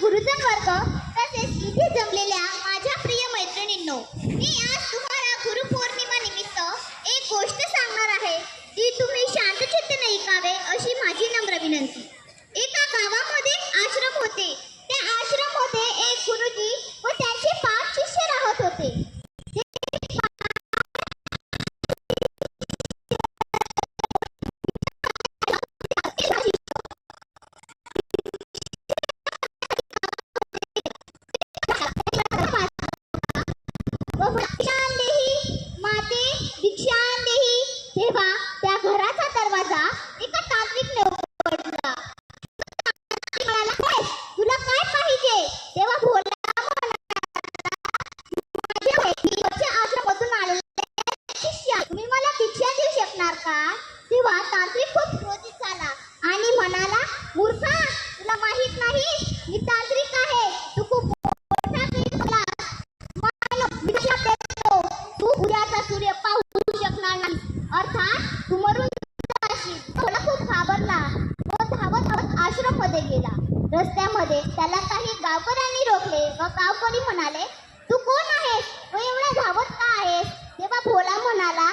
गुरुजन वर्ग तसेच इथे जमलेल्या माझ्या प्रिय मैत्रिणींनो मी आज तुम्हाला शकणार तेव्हा तांत्रिक खूप क्रोधित झाला. आणि म्हणाला मूर्खा तुला माहीत नाही? मी तांत्रिक आहे. तू खूप तू. उद्याचा सूर्य पाहू शकणार नाही. अर्थात तू मरून जाशील. भोला खूप घाबरला. तो धावत धावत आश्रममध्ये गेला. रस्त्यामध्ये त्याला काही गावकऱ्यांनी रोखले व गावकरी म्हणाले तू कोण आहेस? व एवढा धावत का आहेस? तेव्हा भोला म्हणाला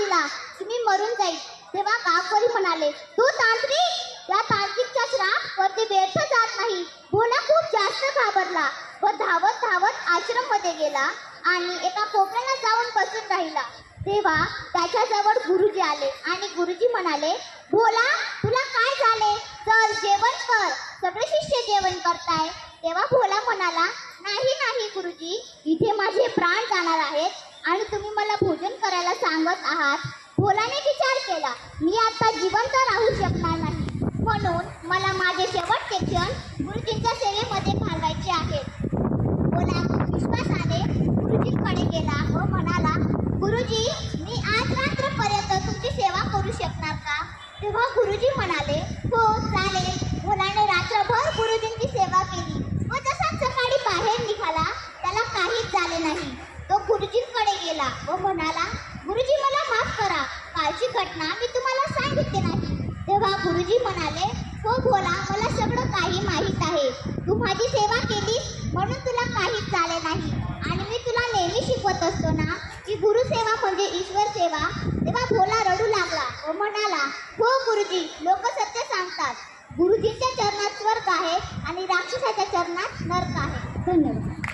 मला की मी मरून जाईल तेव्हा गावकरी म्हणाले तू तांत्रिक? या तांत्रिकचा श्राप वरती व्यर्थ जात नाही. भोला खूप जास्त घाबरला व धावत धावत आश्रममध्ये गेला आणि एका कोपऱ्याला जाऊन बसून राहिला. तेव्हा त्याच्याजवळ गुरुजी आले आणि गुरुजी म्हणाले भोला तुला काय झाले? चल जेवण कर. सगळे शिष्य जेवण करताय. तेव्हा भोला म्हणाला नाही नाही गुरुजी. इथे माझे प्राण जाणार आहेत. आणि तुम्ही मला भोजन करायला सांगत आहात. भोलाने विचार केला. मी आता जिवंत राहू शकणार नाही. म्हणून मला माझे शेवटचे क्षण गुरुजींच्या सेवेमध्ये घालवायचे आहेत. भोला विश्वासाने गुरुजींकडे गेला. व म्हणाला गुरुजी मी आज रात्रपर्यंत तुमची सेवा करू शकणार का? तेव्हा गुरुजी म्हणाले हो चालेल. भोलाने रात्रभर गुरुजींची सेवा केली. व जसा सकाळी बाहेर निघाला त्याला काहीच झाले नाही. तो गुरुजींकडे गेला व म्हणाला गुरुजी मला माफ करा. कालची घटना मी तुम्हाला सांगितली नाही. तेव्हा गुरुजी म्हणाले हो भोला मला सगळं काही माहीत आहे. तू माझी सेवा केलीस म्हणून तुला काहीच झाले नाही. आणि मी तुला नेहमी शिकवत असतो ना की गुरुसेवा म्हणजे ईश्वर सेवा. तेव्हा भोला रडू लागला व म्हणाला हो गुरुजी लोक सत्य सांगतात. गुरुजींच्या चरणात स्वर्ग आहे आणि राक्षसाच्या चरणात नर्क आहे. धन्यवाद.